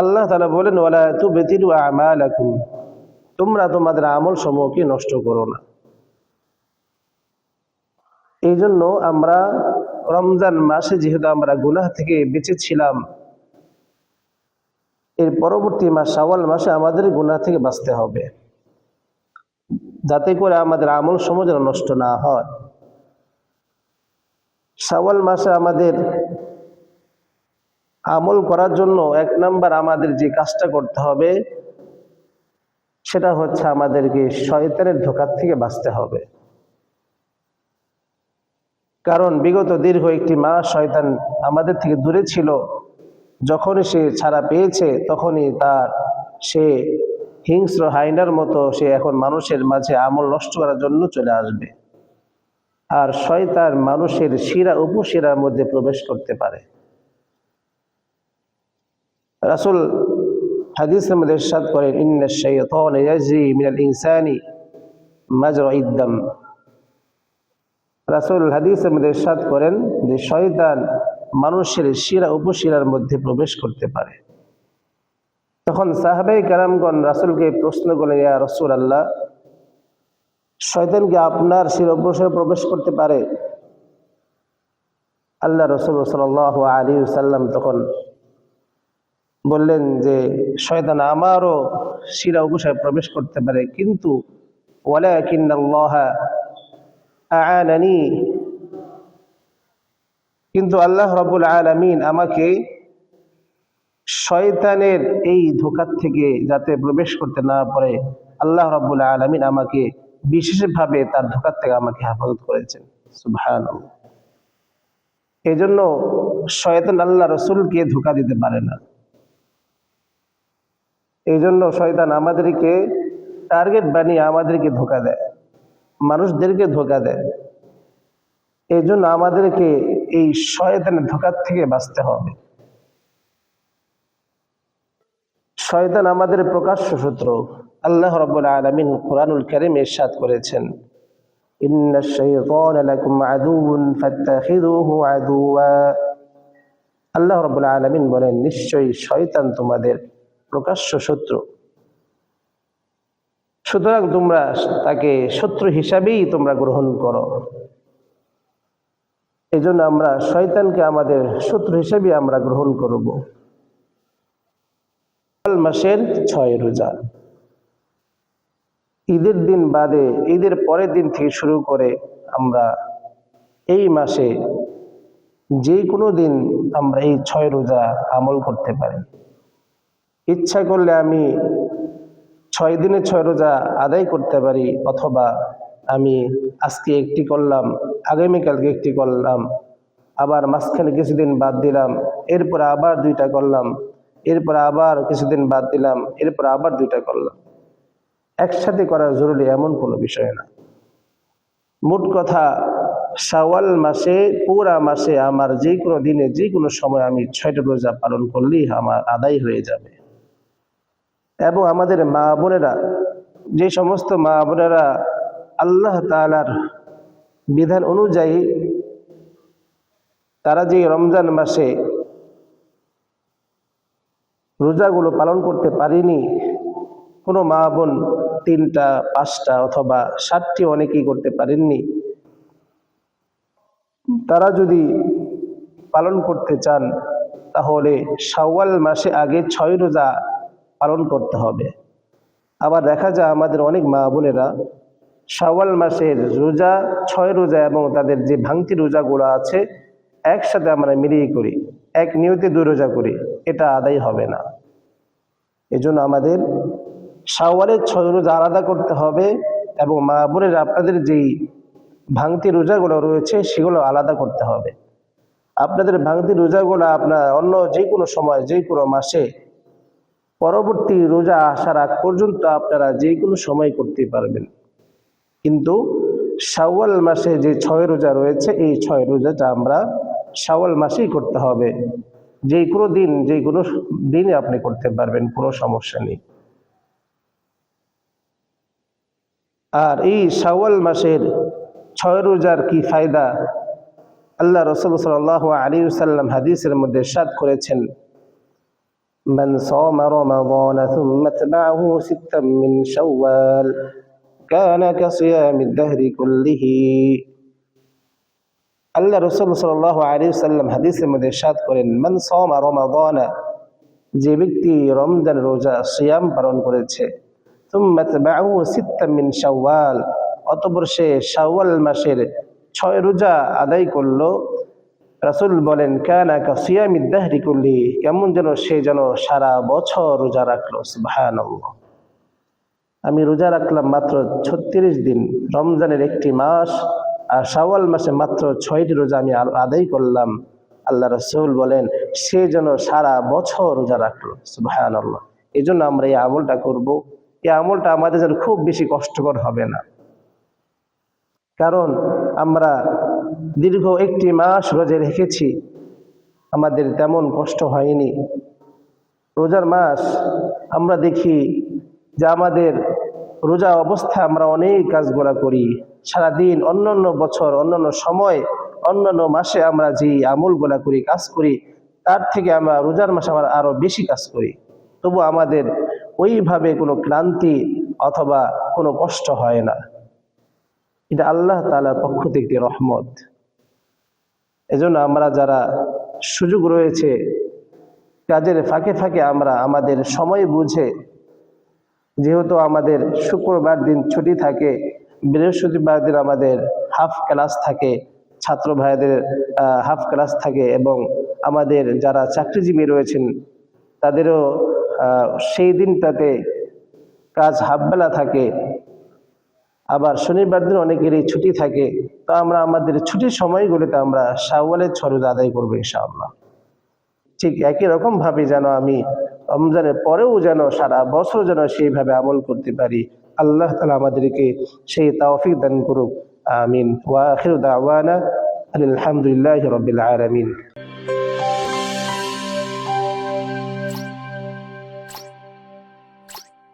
আল্লাহ তালা বলেন ওলা তু বেতির আমালাকুম। তোমরা তোমাদের আমল সমূহকে নষ্ট করো না। এই জন্য আমরা রমজান মাসে যেহেতু আমরা গুনাহ থেকে বেঁচেছিলাম এর পরবর্তী মাস শাওয়াল মাসে আমাদের গুনাহ থেকে বাঁচতে হবে। যাতে করে আমাদের আমল সমূহ যেন নষ্ট না হয়। শাওয়াল মাসে আমাদের আমল করার জন্য এক নাম্বার আমাদের যে কাজটা করতে হবে, সেটা হচ্ছে আমাদেরকে শয়তানের ধোকার থেকে বাঁচতে হবে। কারণ বিগত দীর্ঘ একটি মাস শয়তান আমাদের থেকে দূরে ছিল। যখনই সে ছাড়া পেয়েছে, তখনই তার সে হিংস্র হাইনার মতো সে এখন মানুষের মাঝে আমল নষ্ট করার জন্য চলে আসবে। আর শয়তান মানুষের শিরা উপশিরার মধ্যে প্রবেশ করতে পারে। রাসুল হাদিসের মধ্যে ইরশাদ করেন, ইন্না শাইতান ইয়াজরি রাসুল হাদিসের মধ্যে ইরশাদ করেন যে শয়তান মানুষের শিরা উপশিরার মধ্যে প্রবেশ করতে পারে। তখন সাহাবাই কারামগণ রাসুলকে প্রশ্ন করলেন, ইয়া রসুল আল্লাহ শয়তান কি আপনার শির উপশিরা প্রবেশ করতে পারে? আল্লাহ রসুল সাল আলী সাল্লাম তখন বললেন যে, শয়তান আমারও শিরা উপসায় প্রবেশ করতে পারে, কিন্তু কিন্তু আল্লাহ রবুল আলমিন আমাকে শয়তানের এই ধোকার থেকে যাতে প্রবেশ করতে না পারে, আল্লাহ রবুল আলমিন আমাকে বিশেষভাবে তার ধোকার থেকে আমাকে হেফাজত করেছেন। সুভান এই জন্য শয়তান আল্লাহ রসুলকে ধোকা দিতে পারে না। এই জন্য শয়তান আমাদেরকে টার্গেট বানিয়ে আমাদেরকে ধোকা দেয়, মানুষদেরকে ধোকা দেয়। এই জন্য আমাদেরকে এই শয়তানের ধোকার থেকে বাঁচতে হবে। শয়তান আমাদের প্রকাশ্য সূত্র আল্লাহ রব্বুল আলমিন কোরআনুল করিম এরশাদ করেছেন আদুওয়া। আল্লাহ রব্বুল আলমিন বলেন, নিশ্চয়ই শয়তান তোমাদের প্রকাশ্য শত্রু। সুতরাং তোমরা তাকে শত্রু হিসাবেই তোমরা গ্রহণ করো। এই জন্য আমরা শয়তানকে আমাদের শত্রু হিসেবে আমরা গ্রহণ করব। মাসের ছয় রোজা। ঈদের দিন বাদে, ঈদের পরের দিন থেকে শুরু করে আমরা এই মাসে যে কোনো দিন আমরা এই ছয় রোজা আমল করতে পারি। ইচ্ছা করলে আমি ছয় দিনে ছয় রোজা আদায় করতে পারি, অথবা আমি আজকে একটি করলাম, আগামীকালকে একটি করলাম, আবার মাঝখানে কিছুদিন বাদ দিলাম, এরপর আবার দুইটা করলাম, এরপর আবার কিছুদিন বাদ দিলাম, এরপর আবার দুইটা করলাম। একসাথে করা জরুরি এমন কোনো বিষয় না। মোট কথা, শাওয়াল মাসে, পুরা মাসে আমার যে কোনো দিনে, যে কোনো সময় আমি ছয়টা রোজা পালন করলেই আমার আদায় হয়ে যাবে। এবং আমাদের মা বোনেরা, যে সমস্ত মা বোনেরা আল্লাহ তালার বিধান অনুযায়ী তারা যে রমজান মাসে রোজাগুলো পালন করতে পারিনি, কোনো মা বোন তিনটা, পাঁচটা অথবা সাতটি অনেকেই করতে পারেননি। তারা যদি পালন করতে চান, তাহলে শাওয়াল মাসে আগে ছয় রোজা পালন করতে হবে। আবার দেখা যায় আমাদের অনেক মা বোনেরা শাওয়াল মাসের রোজা, ছয় রোজা এবং তাদের যে ভাঙতি রোজাগুলো আছে, একসাথে আমরা মিলিয়ে করি, এক নিয়তে দুই রোজা করি, এটা আদায় হবে না। এজন্য আমাদের শাওয়ালের ছয় রোজা আলাদা করতে হবে এবং মা বোনের আপনাদের যেই ভাঙতি রোজাগুলো রয়েছে, সেগুলো আলাদা করতে হবে। আপনাদের ভাঙতি রোজাগুলো আপনার অন্য যে কোনো সময় যে কোনো মাসে পরবর্তী রোজা আসার আগ পর্যন্ত আপনারা যে কোনো সময় করতে পারবেন। কিন্তু শাওয়াল মাসে যে ছয় রোজা রয়েছে, এই ছয় রোজাটা আমরা শাওয়াল মাসেই করতে হবে। যে কোনো দিন, যে কোনো দিনে আপনি করতে পারবেন, কোনো সমস্যা নেই। আর এই শাওয়াল মাসের ছয় রোজার কি ফায়দা? আল্লাহ রসুল সাল আলী সাল্লাম হাদিসের মধ্যে সাদ করেছেন من صام رمضان ثم اتبعه ستا من شوال كان كصيام الدهر كله আল্লাহ রসুল সাল্লাহ আলী সাল্লাম হাদিসের মধ্যে সাদ করেন মান সমা রমাদানা যে ব্যক্তি রমজান রোজা সিয়াম পালন করেছে সিত্তামিন শাওয়াল অতপর সে শাওয়াল মাসের ছয় রোজা আদায় করলো রাসুল বলেন, কানা কা সিয়ামি দাহরি করলি কেমন যেন সে যেন সারা বছর রোজা রাখল সুবহান আমি রোজা রাখলাম মাত্র ছত্রিশ দিন, রমজানের একটি মাস, আর শাওয়াল মাসে মাত্র ছয়টি রোজা আমি আদায় করলাম। আল্লাহ রসুল বলেন, সে যেন সারা বছর রোজা রাখল আল্লাহ এই জন্য আমরা এই আমলটা করব। এই আমলটা আমাদের যেন খুব বেশি কষ্টকর হবে না। কারণ আমরা দীর্ঘ একটি মাস রোজে রেখেছি। আমাদের তেমন কষ্ট হয়নি। রোজার মাস আমরা দেখি যে আমাদের রোজা অবস্থা আমরা অনেক কাজগুলা করি। সারাদিন অন্যান্য বছর, অন্যান্য সময়, অন্যান্য মাসে আমরা যে আমলগুলা করি, কাজ করি, তার থেকে আমরা রোজার মাসে আমরা আরও বেশি কাজ করি। তবু আমাদের ওইভাবে কোনো ক্লান্তি অথবা কোনো কষ্ট হয় না। এটা আল্লাহ তালার পক্ষ থেকে একটি রহমত। এজন্য আমরা যারা সুযোগ রয়েছে, কাজের ফাঁকে ফাঁকে আমরা আমাদের সময় বুঝে, যেহেতু আমাদের শুক্রবার দিন ছুটি থাকে, বৃহস্পতিবার দিন আমাদের হাফ ক্লাস থাকে, ছাত্র ভাইদের হাফ ক্লাস থাকে এবং আমাদের যারা চাকরিজীবী রয়েছেন, তাদেরও সেই দিনটাতে কাজ হাফবেলা থাকে। আবার শনিবার দিন অনেকেরই ছুটি থাকে, তো আমরা আমাদের ছুটির সময়গুলোতে আমরা শাওয়ালের ছরজ আদায় করব ইনশাআল্লাহ। ঠিক একই রকম ভাবে যেন আমি রমজানের পরেও যেন সারা বছর যেন সেইভাবে আমল করতে পারি, আল্লাহ তালা আমাদেরকে সেই তাওফিক দান করুক, আমিন। ওয়া আখির দাওয়ানা আলহামদুলিল্লাহ রবিল আলমিন।